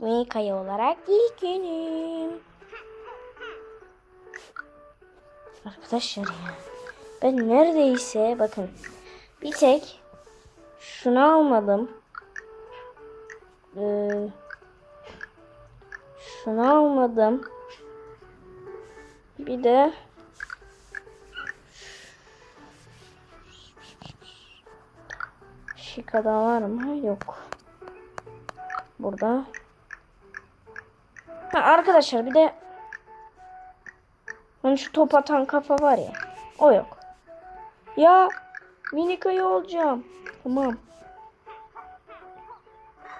Mika'yı olarak ilk günüm. Arkadaşlar ya. Ben neredeyse bakın bir tek şunu almadım. Ee, şunu almadım. Bir de Şikada var mı? Yok. Burada. Ha, arkadaşlar bir de hani şu top atan kafa var ya. O yok. Ya minik ayı olacağım. Tamam.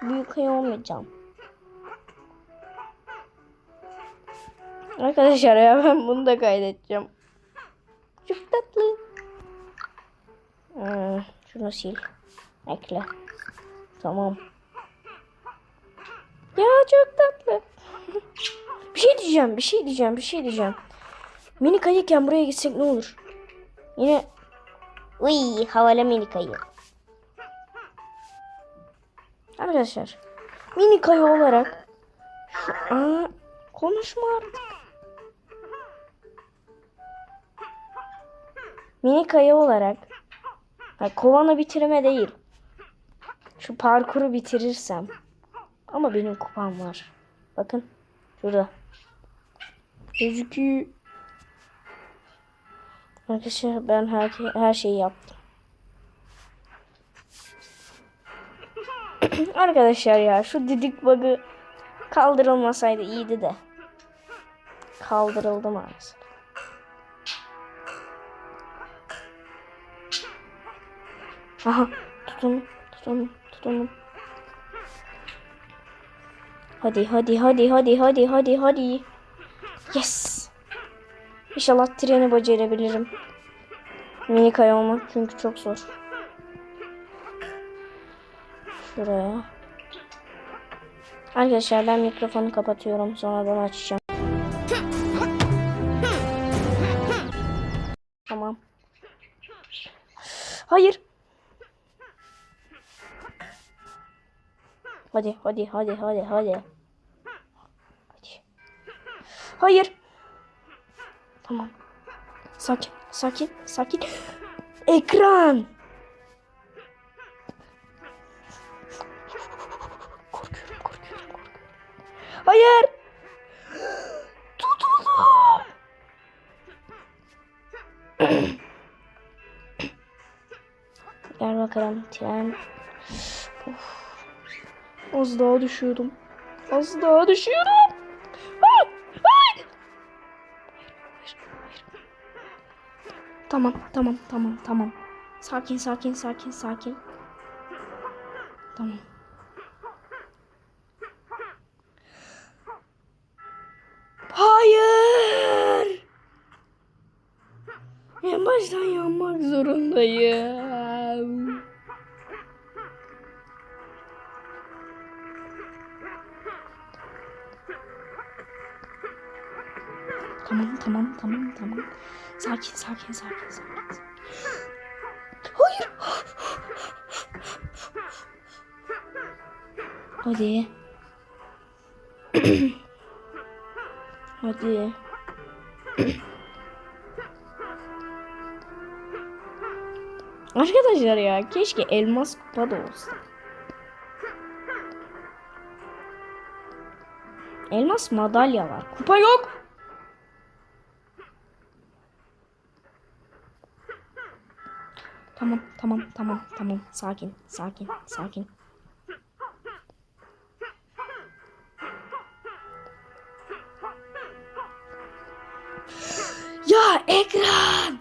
Büyük ayı olmayacağım. Arkadaşlar ya ben bunu da kaydedeceğim. Çok tatlı. Hmm, şunu sil. Ekle. Tamam. Ya çok tatlı. Bir şey diyeceğim, bir şey diyeceğim, bir şey diyeceğim. Minik ayıken buraya gitsek ne olur? Yine Uy, havalı minik ayı. Arkadaşlar, minik ayı olarak şu aa, konuşma artık. Minik ayı olarak ha, kovanı bitirme değil. Şu parkuru bitirirsem. Ama benim kupam var. Bakın. Şurada. Gözüküyor. Arkadaşlar ben her, her şeyi yaptım. Arkadaşlar ya şu didik bug'ı kaldırılmasaydı iyiydi de. Kaldırıldı maalesef. Aha tutun tutun tutun. Hadi hadi hadi hadi hadi hadi hadi. Yes. İnşallah treni becerebilirim. Minik ay olmak çünkü çok zor. Şuraya. Arkadaşlar ben mikrofonu kapatıyorum. Sonradan açacağım. Tamam. Hayır. Hadi hadi hadi hadi. Hadi. Hayır. Tamam. Sakin sakin sakin. Ekran. Korkuyorum korkuyorum korkuyorum. Hayır. Tutuldum. Gel bakalım tren. Of. Az daha düşüyordum. Az daha düşüyordum. Tamam, tamam, tamam, tamam. Sakin, sakin, sakin, sakin. Tamam. Hayır. En baştan yanmak zorundayım. Tamam tamam tamam tamam. Sakin sakin sakin sakin. Hayır. Hadi. Hadi. Arkadaşlar ya keşke elmas kupa da olsa. Elmas madalya var. Kupa yok. Tamam, tamam, tamam, tamam. Sakin, sakin, sakin. Ya ekran!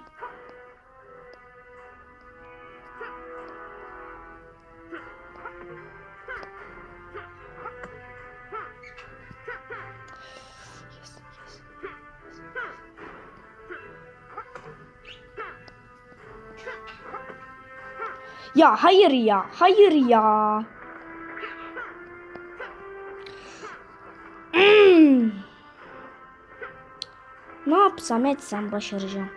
Ya hayır ya, hayır ya. Hmm. Ne yapsam etsem başaracağım.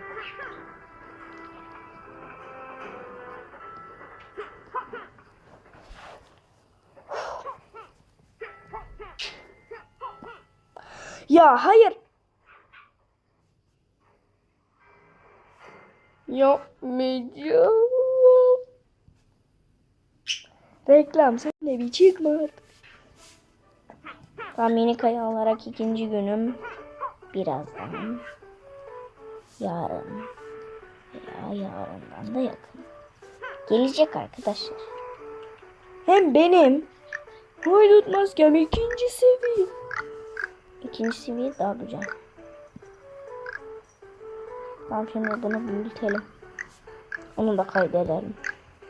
Ya hayır. Yapmayacağım. Reklam sen de bir çıkma artık. Tamam minikayı alarak ikinci günüm. Birazdan. Yarın. Ya yarından da yakın. Gelecek arkadaşlar. Hem benim haydut maskem ikinci seviye. İkinci seviye daha güzel. Tamam şimdi bunu büyütelim. Onu da kaydedelim.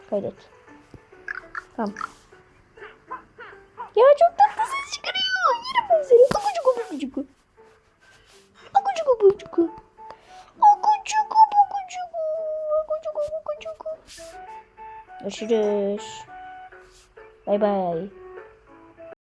Kaydet. Tamam. Ya çok tatlı ses çıkarıyor. Yine ben seni. Akucuku bukucuku. Akucuku bukucuku. Akucuku bukucuku. Akucuku bukucuku. Görüşürüz. Bay bay.